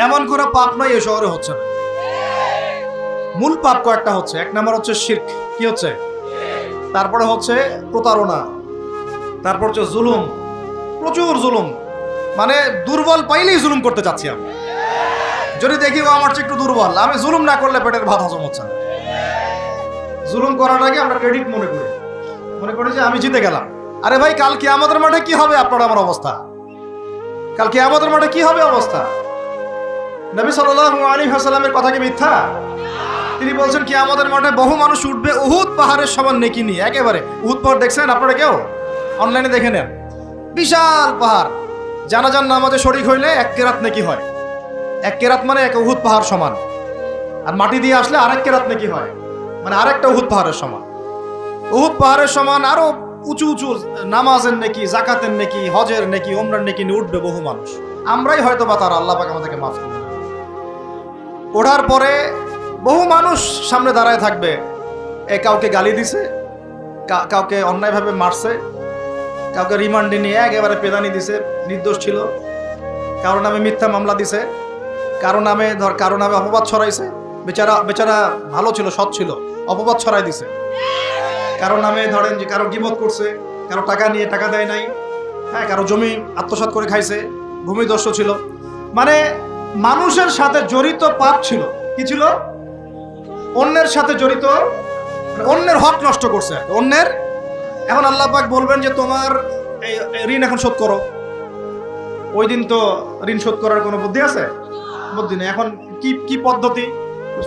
এমন করে পাপ নয় এই শহরে হচ্ছে না। মূল পাপ কয়েকটা হচ্ছে। এক নম্বর হচ্ছে শির্ক। কি হচ্ছে? তারপরে হচ্ছে প্রতারণা। তারপর হচ্ছে জুলুম। প্রচুর জুলুম। মানে দুর্বল পাইলেই জুলুম করতে চাচ্ছি আমি। যদি দেখি আমার চেয়ে একটু দুর্বল আমি জুলুম না করলে পেটের ভাত হজম হচ্ছে না। জুলুম করাটাকে আমরা ক্রেডিট মনে করি। মনে করি যে আমি জিতে গেলাম। আরে ভাই কালকে আমাদের মাঠে কি হবে আপনার আমার অবস্থা? কালকে আমাদের মাঠে কি হবে অবস্থা? নবী সাল্লাল্লাহু আলাইহি ওয়াসাল্লামের কথা কি মিথ্যা? তিনি বলছেন কি আমাদের মাঠে বহু মানুষ উঠবে উহুদ পাহাড়ের সমান নেকি নিয়ে। একেবারে উহুদ পাহাড় দেখছেন আপনারা কেউ? অনলাইনে দেখে নেন। বিশাল পাহাড়। জানাজান নামাজে শরিক হইলে এক কেরাত নেকি হয়। এক কেরাত মানে এক উহুদ পাহাড় সমান। আর মাটি দিয়ে আসলে আরেক কেরাত নেকি হয়। মানে আরেকটা উহুদ পাহাড়ের সমান। উহুদ পাহাড়ের সমান আরও উঁচু উঁচু নামাজের নেকি, জাকাতের নেকি, হজের নেকি ওমরার নেকি নিয়ে উঠবে বহু মানুষ। আমরাই হয়তো বা তারা, আল্লাহ পাক আমাদেরকে মাফ করবে ওঠার পরে বহু মানুষ সামনে দাঁড়ায় থাকবে। এ কাউকে গালি দিছে কাউকে অন্যায়ভাবে মারছে, কাউকে রিমান্ডে নিয়ে একেবারে পেদানি দিছে, নির্দোষ ছিল। কারও নামে মিথ্যা মামলা দিছে, কারও নামে ধর, কারও নামে অপবাদ ছড়াইছে, বেচারা বেচারা ভালো ছিল, সৎ ছিল, অপবাদ ছড়াই দিছে। কারও নামে ধরেন যে কারও গিবত করছে, কারও টাকা নিয়ে টাকা দেয় নাই হ্যাঁ কারও জমি আত্মসাৎ করে খাইছে ভূমিদস্য ছিল। মানে মানুষের সাথে জড়িত পাপ ছিল। কি ছিল? অন্যের সাথে জড়িত, অন্যের হক নষ্ট করছে। অন্যের? এখন আল্লাহ পাক বলবেন যে, তোমার ঋণ এখন শোধ করো। ওই দিন তো ঋণ শোধ করার কোনো বুদ্ধি আছে? বুদ্ধি নেই। এখন কি কি পদ্ধতি?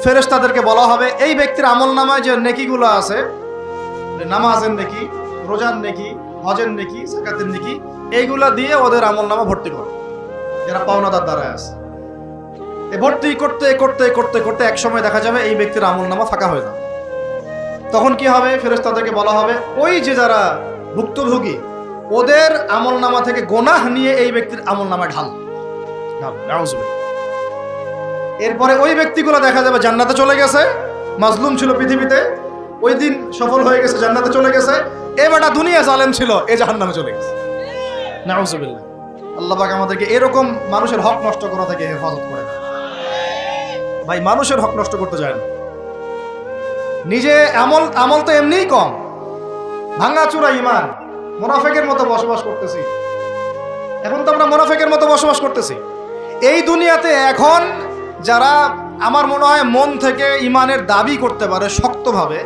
ফেরেস তাদেরকে বলা হবে, এই ব্যক্তির আমল নামায় যে নেকিগুলো আছে নামাজের নেকি, রোজার নেকি, হজের নেকি জাকাতের নেকি, এইগুলা দিয়ে ওদের আমল নামা ভর্তি করো। যারা পাওনাদার দ্বারা আছে। ভর্তি করতে করতে করতে করতে এক সময় দেখা যাবে এই ব্যক্তির আমল নামা ফাঁকা হয়ে যাবে। তখন কি হবে? ফেরেস্তাদেরকে বলা হবে, ওই যে যারা ভুক্তভোগী, ওদের আমল নামা থেকে গোনাহ নিয়ে এই ব্যক্তির আমল নামায় ঢাল। এরপরে ওই ব্যক্তিগুলো দেখা যাবে জান্নাতে চলে গেছে, মাজলুম ছিল পৃথিবীতে, ওই দিন সফল হয়ে গেছে, জান্নাতে চলে গেছে এ বেটা দুনিয়া জালেম ছিল, এ জাহান্নামে চলে গেছে। নাউজুবিল্লাহ আল্লাহ পাক আমাদেরকে এরকম মানুষের হক নষ্ট করা থেকে হেফাজত করে। ভাই, মানুষের হক নষ্ট করতে যায় না। নিজে আমল আমল তো এমনিই কম। ভাঙাচুরা ইমান, মোনাফেকের মতো বসবাস করতেছি। এখন তো আমরা মোনাফেকের মতো বসবাস করতেছি। এই দুনিয়াতে এখন যারা আমার মনে হয় মন থেকে ইমানের দাবি করতে পারে শক্তভাবে,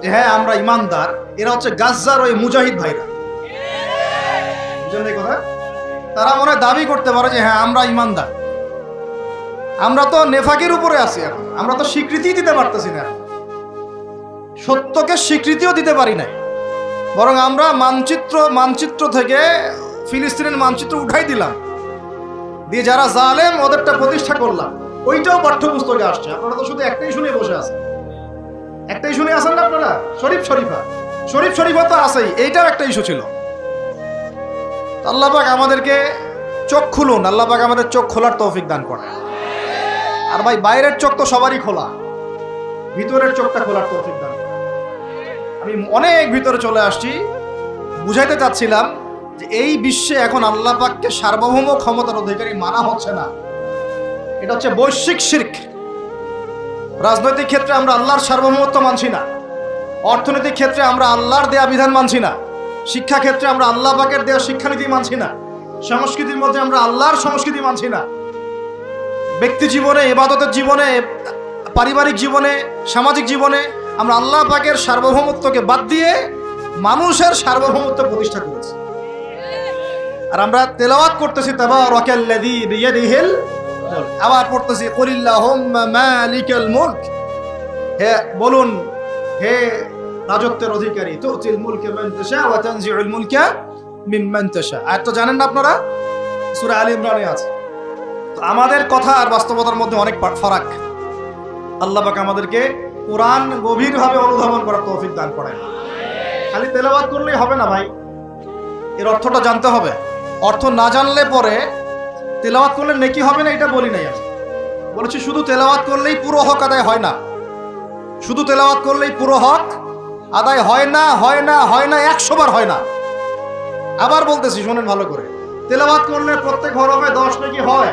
যে হ্যাঁ আমরা ইমানদার, এরা হচ্ছে গাজ্জার ওই মুজাহিদ ভাইরা। কথা? তারা মনে দাবি করতে পারে যে হ্যাঁ আমরা ইমানদার। আমরা তো নেফাকের উপরে আছি এখন। আমরা তো স্বীকৃতি দিতে পারতেছি না। সত্যকে স্বীকৃতিও দিতে পারি না বরং আমরা মানচিত্র মানচিত্র থেকে ফিলিস্তিনের মানচিত্র উঠাই দিলাম। দিয়ে যারা জালেম, ওদেরটা প্রতিষ্ঠা করলাম। ওইটাও পাঠ্যপুস্তকে আসছে। আপনারা তো শুধু একটাই শুনে বসে আছেন। একটাই শুনে আছেন না আপনারা? শরীফ শরীফা। শরীফ শরীফা তো আছেই। এইটাও একটা ইস্যু ছিল। তো আল্লাহ পাক আমাদেরকে চোখ খুলুন। আল্লাহ পাক আমাদের চোখ খোলার তৌফিক দান করে আর ভাই বাইরের চোখ তো সবারই খোলা। ভিতরের চোখটা খোলার তৌফিক দান আমি অনেক ভিতরে চলে আসছি। বুঝাইতে চাচ্ছিলাম যে এই বিশ্বে এখন আল্লাহ পাককে সার্বভৌম ক্ষমতার অধিকারী মানা হচ্ছে না। এটা হচ্ছে বৈশ্বিক শির্ক। রাজনৈতিক ক্ষেত্রে আমরা আল্লাহর সার্বভৌমত্ব মানছি না। অর্থনৈতিক ক্ষেত্রে আমরা আল্লাহর দেয়া বিধান মানছি না। শিক্ষা ক্ষেত্রে আমরা আল্লাহ পাকের দেওয়া শিক্ষানীতি মানছি না। সংস্কৃতির মধ্যে আমরা আল্লাহর সংস্কৃতি মানছি না। ব্যক্তি জীবনে এবাদতের জীবনে, পারিবারিক জীবনে, সামাজিক জীবনে আমরা আল্লাহ পাকের সার্বভৌমত্বকে বাদ দিয়ে মানুষের সার্বভৌমত্ব প্রতিষ্ঠা করেছি। আর আমরা তেলাওয়াত করতেছি তাবা রকাল্লাযী বিয়াদিহিল। আবার পড়তেছি, কুলিল্লাহুম্মা মালিকাল মুলক। হে, বলুন, হে রাজত্বের অধিকারী, তুতিল মুলকে মুলকা আর তো জানেন না আপনারা? সূরা আলী ইমরানে আছে। আমাদের কথা আর বাস্তবতার মধ্যে অনেক ফারাক। আল্লাহ পাক আমাদেরকে কোরআন গভীরভাবে অনুধাবন করার তৌফিক দান করেন। খালি তেলাওয়াত করলেই হবে না ভাই। এর অর্থটা জানতে হবে। অর্থ না জানলে পরে তেলাওয়াত করলে নেকি হবে না এটা বলি নাই আমি। বলেছি শুধু তেলাওয়াত করলেই পুরো হক আদায় হয় না। শুধু তেলাওয়াত করলেই পুরো হক আদায় হয় না হয় না হয় না, একশো বার হয় না। আবার বলতেছি, শোনেন ভালো করে। তেলাওয়াত করলে প্রত্যেক হরফে দশ নাকি হয়।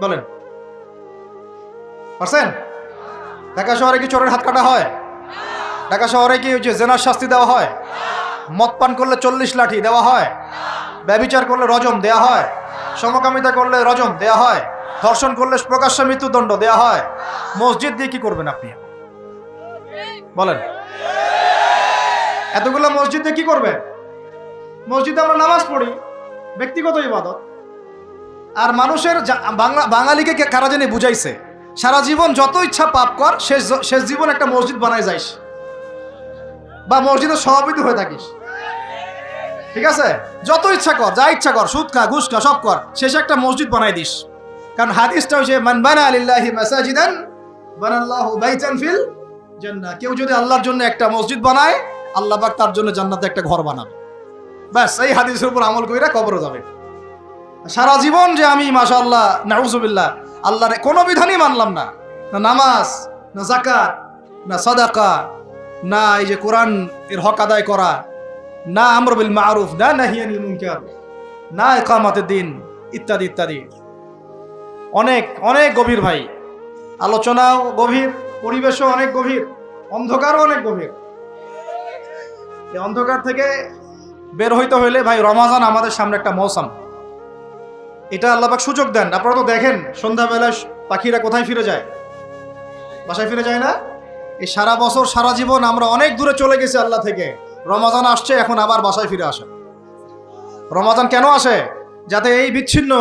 বলেন। পারছেন? ঢাকা শহরে কি চোরের হাত কাটা হয়? ঢাকা শহরে কি যে জেনার শাস্তি দেওয়া হয়? মদ পান করলে চল্লিশ লাঠি দেওয়া হয়? ব্যবিচার করলে রজম দেয়া হয়? সমকামিতা করলে রজম দেয়া হয়? ধর্ষণ করলে প্রকাশ্য মৃত্যুদণ্ড দেয়া হয়? মসজিদ দিয়ে কি করবেন আপনি? বলেন। এতগুলো মসজিদ কি করবেন? মসজিদে আমরা নামাজ পড়ি। ব্যক্তিগত ইবাদত। আর মানুষের বাঙালিকে কারা জানি বুঝাইছে? সারা জীবন যত ইচ্ছা পাপ কর, শেষ শেষ জীবন একটা মসজিদ বানায় যাইস। বা মসজিদের সভাপতি হয়ে থাকিস। ঠিক আছে? যত ইচ্ছা কর, যা ইচ্ছা কর, সুদ খা, ঘুষ খা, সব কর, শেষে একটা মসজিদ বানাই দিস। কারণ হাদিসটা হচ্ছে মান বানা আলিল্লাহি মাসাজিদান, বানাল্লাহু বাইতান ফিল জান্নাহ। কেউ যদি আল্লাহর জন্য একটা মসজিদ বানায়, আল্লাহ পাক তার জন্য জান্নাতে একটা ঘর বানাবে। ব্যাস, এই হাদিসের উপর আমল কইরা কবরে যাবে। সারা জীবন যে আমি, মাশাআল্লাহ, নাউজুবিল্লাহ, আল্লাহর কোনো বিধানই মানলাম না। না নামাজ, না জাকাত না সাদাকা, না এই যে কোরআন এর হক আদায় করা, না আমর বিল মারুফ, না নাহিয়ানিল মুনকার, না ইকামাতের দিন, ইত্যাদি ইত্যাদি। অনেক অনেক গভীর ভাই। আলোচনাও গভীর, পরিবেশও অনেক গভীর, অন্ধকারও অনেক গভীর। এই অন্ধকার থেকে বের হইতে হইলে ভাই, রমাজান আমাদের সামনে একটা মৌসুম। এটা আল্লাপাক সুযোগ দেন। আপনারা তো দেখেন সন্ধ্যাবেলা পাখিরা কোথায় ফিরে যায়? বাসায় ফিরে যায় না? এই সারা বছর, সারা জীবন আমরা অনেক দূরে চলে গেছি আল্লাহ থেকে। রমাজান আসছে, এখন আবার বাসায় ফিরে আসে। রমাজান কেন আসে? যাতে এই বিচ্ছিন্ন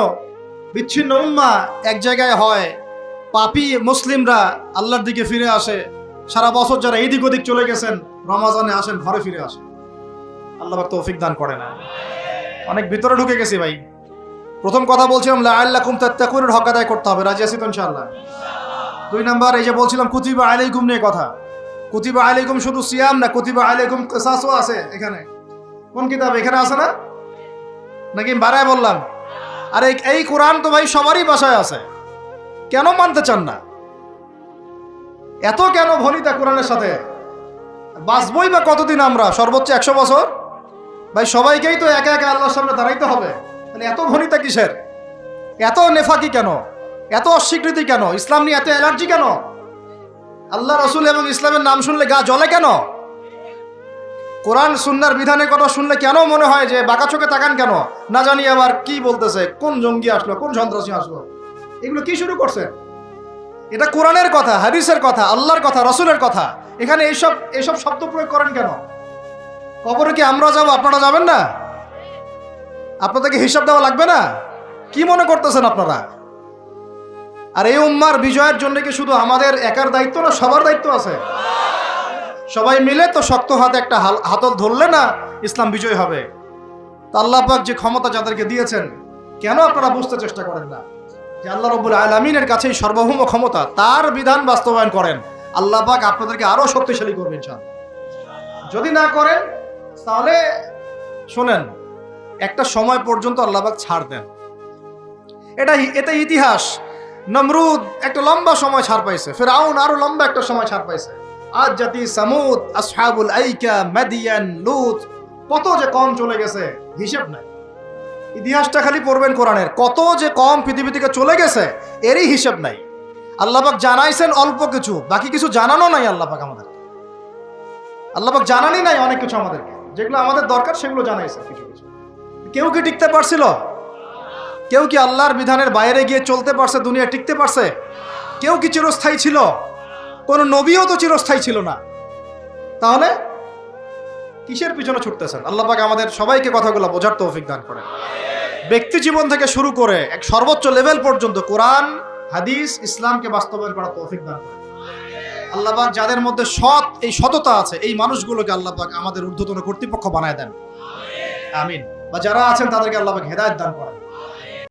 বিচ্ছিন্ন উম্মা এক জায়গায় হয়, পাপি মুসলিমরা আল্লাহর দিকে ফিরে আসে। সারা বছর যারা এইদিক ওদিক চলে গেছেন, রমাজানে আসেন, ঘরে ফিরে আসেন। আল্লাহ তৌফিক দান করে না অনেক ভিতরে ঢুকে গেছি ভাই। প্রথম কথা বলছিলাম, লাআল্লাকুম তাত্তাকুনের হক আদায় করতে হবে। রাজি আছি তো ইনশাআল্লাহ? দুই নাম্বার, এই যে বলছিলাম, কুতিবা আলাইকুম নিয়ে কথা। কুতিবা আলাইকুম শুধু সিয়াম না, কুতিবা আলাইকুম কিসাসও আছে এখানে। কোন কিতাব? এখানে আছে না? নাকি বাড়ায় বললাম? আর এই- এই কোরআন তো ভাই সবারই বাসায় আছে। কেন মানতে চান না? এত কেন ভনিতা কোরআনের সাথে? বাঁচবই বা কতদিন আমরা? সর্বোচ্চ একশো বছর? ভাই সবাইকেই তো একা একা আল্লাহর সামনে দাঁড়াইতে হবে। তাহলে এত ভনিতা কিসের? এত নেফাকি কেন? এত অস্বীকৃতি কেন? ইসলাম নিয়ে এত অ্যালার্জি কেন? আল্লাহ রসুল এবং ইসলামের নাম শুনলে গা জ্বলে কেন? কোরআন সুন্নার বিধানের কথা শুনলে কেন মনে হয় যে বাঁকা চোখে তাকান কেন? না জানি আবার কি বলতেছে, কোন জঙ্গি আসলো, কোন সন্ত্রাসী আসলো। এগুলো কি শুরু করছে? এটা কোরআনের কথা, হাদিসের কথা, আল্লাহর কথা, রসুলের কথা। এখানে এইসব এইসব শব্দ প্রয়োগ করেন কেন? কবরে কি আমরা যাব, আপনারা যাবেন না? আপনাদেরকে হিসাব দেওয়া লাগবে না? কি মনে করতেছেন আপনারা? আর এই উম্মার বিজয়ের জন্য কি শুধু আমাদের একার দায়িত্ব না, সবার দায়িত্ব আছে? সবাই মিলে তো শক্ত হাতে একটা হাতল ধরলে না ইসলাম বিজয় হবে। তা আল্লাহ যে ক্ষমতা যাদেরকে দিয়েছেন, কেন আপনারা বুঝতে চেষ্টা করেন না? যে আল্লাহ রব্বুল আলমিনের কাছেই সর্বভৌম ক্ষমতা, তার বিধান বাস্তবায়ন করেন। আল্লাহ পাক আপনাদেরকে আরও শক্তিশালী করবেন যদি না করেন, তাহলে শোনেন একটা সময় পর্যন্ত আল্লাহবাক ছাড় দেন। এটা এটা ইতিহাস। নমরুদ একটা লম্বা সময় ছাড় পাইছে। ফেরাউন আরও লম্বা একটা সময় ছাড় পাইছে। আজ জাতি সামুদ, আসহাবুল আইকা, মাদিয়ান, লুত, কত যে কম চলে গেছে, হিসেব নাই। ইতিহাসটা খালি পড়বেন কোরআনের। কত যে কম পৃথিবী থেকে চলে গেছে, এরই হিসেব নাই। আল্লাপাক জানাইছেন অল্প কিছু, বাকি কিছু জানানো নাই আল্লাপাক আমাদের। আল্লাপাক জানানি নাই অনেক কিছু আমাদেরকে। যেগুলো আমাদের দরকার, সেগুলো জানাইছে কিছু কিছু। কেউ কি টিকতে পারছিল? কেউ কি আল্লাহর বিধানের বাইরে গিয়ে চলতে পারছে দুনিয়া টিকতে পারছে? কেউ কি চিরস্থায়ী ছিল? কোন নবীও তো চিরস্থায়ী ছিল না। তাহলে কিসের পিছনে ছুটতেছেন? আল্লাহ পাক আমাদের সবাইকে কথাগুলো বোঝার তৌফিক দান করেন। ব্যক্তি জীবন থেকে শুরু করে এক সর্বোচ্চ লেভেল পর্যন্ত কোরআন, হাদিস, ইসলামকে বাস্তবায়ন করার তৌফিক দান করেন। আল্লাহ পাক যাদের মধ্যে সৎ, এই সততা আছে, এই মানুষগুলোকে আল্লাহ পাক আমাদের ঊর্ধ্বতন কর্তৃপক্ষ বানায় দেন। আমিন। বা যারা আছেন তাদেরকে আল্লাহকে হেদায়ত দান করেন।